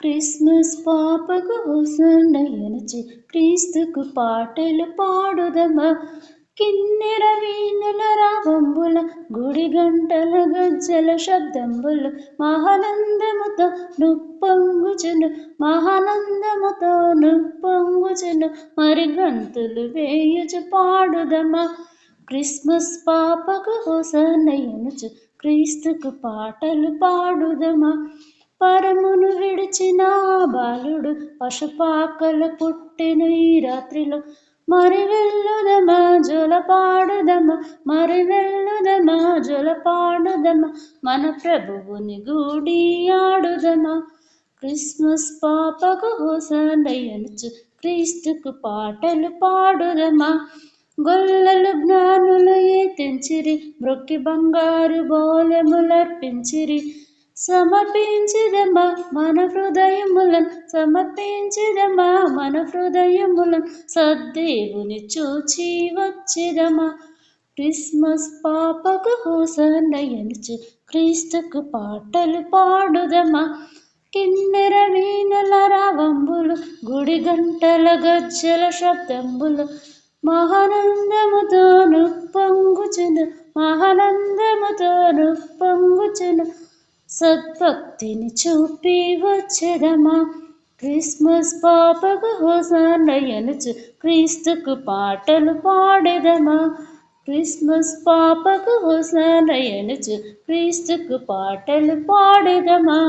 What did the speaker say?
Christmas పాపకు హోసన్నయనచి క్రీస్తుకు పాటలు పాడుదమా? కిన్నెర వీణుల రావంబుల గుడి గంటల గజ్జల శబ్దంబులు మహానందముతో నుప్పొంగుచును మహానందముతో నుప్పొంగుచును మరి గంతులు వేయుచు పాడుదమా? క్రిస్మస్ పాపకు హుసనయనుచు క్రీస్తుకు పాటలు పాడుదమా? పరమును బాలుడు పశుపాకలు పుట్టిన ఈ రాత్రిలో. మరి వెళ్ళుదమా జొల మరి వెళ్ళుదమా జొల పాడుదమా మన ప్రభువుని గూడి ఆడుదమా? క్రిస్మస్ పాపకు హోసన్నయనుచు క్రీస్తుకు పాటలు పాడుదమా? గొల్లలు జ్ఞానులు ఏ తెంచిరి? మృక్కి బంగారు బోలెములర్పించిరి? సమర్పించదమ్మా మన హృదయములను సమర్పించదమ్మా మన హృదయములను. సద్దేవుని చూచి వచ్చిదమా క్రిస్మస్ పాపకు హోసన్నయనుచు క్రీస్తుకు పాటలు పాడుదమ్మా. కిన్నెర వీణల రావంబులు గుడి గంటల గజ్జల శబ్దంబులు. మహానందముతోను పొంగుచును మహానందముతోను పొంగుచును సద్భక్తిని చూపి వచ్చేదమా క్రిస్మస్ పాపకు హోసాన్నయనుచు క్రీస్తుకు పాటలు పాడేదమా క్రిస్మస్ పాపకు హోసాన్నయనుచు క్రీస్తుకు పాటలు పాడేదమా